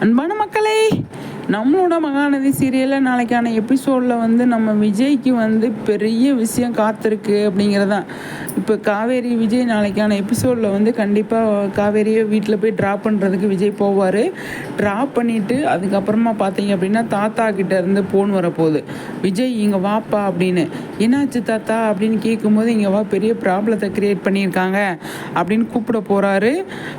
அன்பான மக்களே நம்மளோட மகாநதி சீரியலில் நாளைக்கான எபிசோடில் வந்து நம்ம விஜய்க்கு வந்து பெரிய விஷயம் காத்திருக்கு அப்படிங்கிறதான். இப்போ காவேரி விஜய் நாளைக்கான எபிசோடில் வந்து கண்டிப்பாக காவேரியை வீட்டில் போய் ட்ராப் பண்ணுறதுக்கு விஜய் போவார். ட்ராப் பண்ணிவிட்டு அதுக்கப்புறமா பார்த்தீங்க அப்படின்னா தாத்தா கிட்ட இருந்து ஃபோன் வரப்போகுது. விஜய் இங்கே வாப்பா அப்படின்னு. என்னாச்சு தாத்தா? அப்படின்னு கேட்கும்போது இங்கே வா பெரிய ப்ராப்ளத்தை க்ரியேட் பண்ணியிருக்காங்க அப்படின்னு கூப்பிட போகிறாரு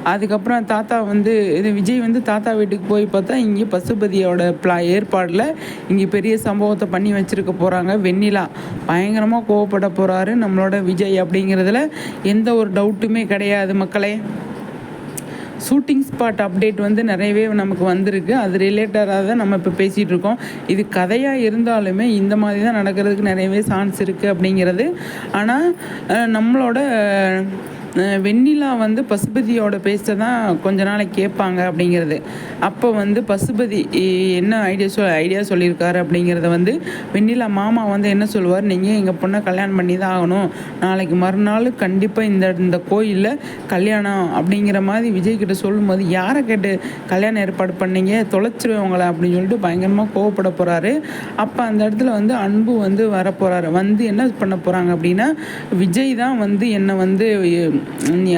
அதுக்கப்புறம் தாத்தா வந்து இது விஜய் வந்து தாத்தா வீட்டுக்கு போய் பார்த்தா இங்கே பசுபதியோட பிளா ஏற்பாடில் இங்கே பெரிய சம்பவத்தை பண்ணி வச்சுருக்க போகிறாங்க வெண்ணிலா பயங்கரமாக கோவப்பட போகிறாரு நம்மளோட விஜய் அப்படிங்கிறதுல எந்த ஒரு டவுட்டுமே கிடையாது மக்களே. ஷூட்டிங் ஸ்பாட் அப்டேட் வந்து நிறையவே நமக்கு வந்திருக்கு. அது ரிலேட்டடாக தான் நம்ம இப்போ பேசிகிட்டு இருக்கோம். இது கதையாக இருந்தாலுமே இந்த மாதிரி தான் நடக்கிறதுக்கு நிறையவே சான்ஸ் இருக்குது அப்படிங்கிறது. ஆனால் நம்மளோட வெண்ணிலா வந்து பசுபதியோட பேச்ச தான் கொஞ்ச நாளைக்கு கேட்பாங்க அப்படிங்கிறது. அப்போ வந்து பசுபதி என்ன ஐடியா சொல் ஐடியா சொல்லியிருக்காரு அப்படிங்கிறத வந்து வெண்ணிலா மாமா வந்து என்ன சொல்லுவார்? நீங்கள் எங்கள் பொண்ணை கல்யாணம் பண்ணி தான் ஆகணும். நாளைக்கு மறுநாள் கண்டிப்பாக இந்த இந்த கோயிலில் கல்யாணம் அப்படிங்கிற மாதிரி விஜய் கிட்ட சொல்லும்போது யாரை கேட்டு கல்யாணம் ஏற்பாடு பண்ணீங்க? தொலைச்சிருவேன் உங்களை அப்படின்னு சொல்லிட்டு பயங்கரமாக கோவப்பட போகிறாரு அப்போ அந்த இடத்துல வந்து அன்பு வந்து வரப்போகிறாரு வந்து என்ன பண்ண போகிறாங்க அப்படின்னா விஜய் தான் வந்து என்னை வந்து நீ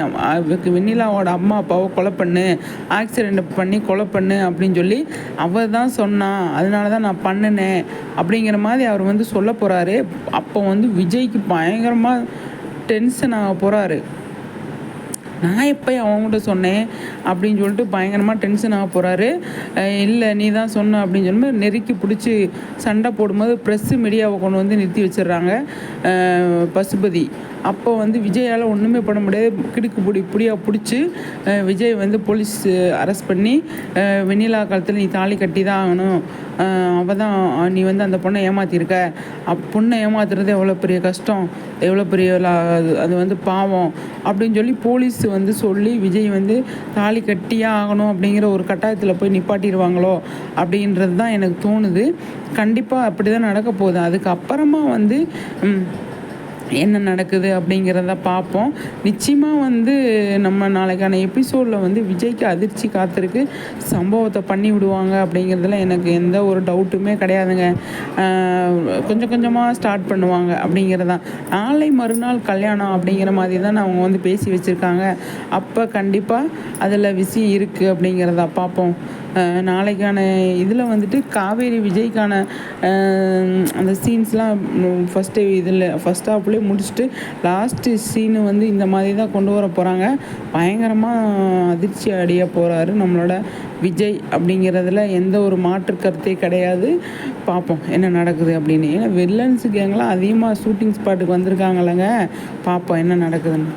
வெண்ணிலாவோட அம்மா அப்பாவை கொலை பண்ணு ஆக்சிடெண்ட் பண்ணி கொலை பண்ணு அப்படின்னு சொல்லி அவள் தான் சொன்னான் அதனால தான் நான் பண்ணினேன் அப்படிங்கிற மாதிரி அவர் வந்து சொல்ல போகிறாரு அப்போ வந்து விஜய்க்கு பயங்கரமாக டென்ஷன் ஆக போகிறாரு நான் எப்போ அவங்ககிட்ட சொன்னேன் அப்படின்னு சொல்லிட்டு பயங்கரமாக டென்ஷன் ஆக போகிறாரு இல்லை நீ தான் சொன்ன அப்படின்னு சொல்லி நெருக்கி பிடிச்சி சண்டை போடும்போது ப்ரெஸ்ஸு மீடியாவை கொண்டு வந்து நிறுத்தி வச்சிடுறாங்க. பசுபதி. அப்போ வந்து விஜயால் ஒன்றுமே பண்ண முடியாது. கிடுக்கு பிடி பிடியாக பிடிச்சி விஜய் வந்து போலீஸ் அரெஸ்ட் பண்ணி வெண்ணிலா காலத்தில் நீ தாலி கட்டி தான் ஆகணும். அவள் தான் நீ வந்து அந்த பொண்ணை ஏமாற்றிருக்க அப் பொண்ணை ஏமாத்துறது எவ்வளோ பெரிய கஷ்டம். எவ்வளோ பெரிய அது வந்து பாவம் அப்படின்னு சொல்லி போலீஸ் வந்து சொல்லி விஜய் வந்து தாலி கட்டியே ஆகணும் அப்படிங்கிற ஒரு கட்டாயத்தில் போய் நிப்பாட்டிடுவாங்களோ அப்படின்றது தான் எனக்கு தோணுது. கண்டிப்பாக அப்படி தான் நடக்க போகுது. அதுக்கப்புறமா வந்து என்ன நடக்குது அப்படிங்கிறத பார்ப்போம். நிச்சயமாக வந்து நம்ம நாளைக்கான எபிசோடில் வந்து விஜய்க்கு அதிர்ச்சி காத்திருக்கு. சம்பவத்தை பண்ணி விடுவாங்க அப்படிங்கிறதுல எனக்கு எந்த ஒரு டவுட்டுமே கிடையாதுங்க. கொஞ்சம் கொஞ்சமாக ஸ்டார்ட் பண்ணுவாங்க அப்படிங்கிறதான் நாளை மறுநாள் கல்யாணம் அப்படிங்கிற மாதிரி தான் அவங்க வந்து பேசி வச்சுருக்காங்க. அப்போ கண்டிப்பாக அதில் விஷயம் இருக்குது அப்படிங்கிறத பார்ப்போம். நாளைக்கான இதில் வந்துட்டு காவேரி விஜய்க்கான அந்த சீன்ஸ்லாம் ஃபஸ்ட்டு இதில் ஃபஸ்ட் ஹாஃப்லேயே முடிச்சுட்டு லாஸ்ட்டு சீனு வந்து இந்த மாதிரி தான் கொண்டு வர போகிறாங்க பயங்கரமாக அதிர்ச்சி அடைய போகிறாரு நம்மளோட விஜய் அப்படிங்கிறதுல எந்த ஒரு மாற்று கருத்தே கிடையாது. பார்ப்போம் என்ன நடக்குது அப்படின்னு. ஏன்னா வில்லன்ஸு எங்கெல்லாம் அதிகமாக ஷூட்டிங் ஸ்பாட்டுக்கு வந்திருக்காங்களங்க பார்ப்போம் என்ன நடக்குதுன்னு.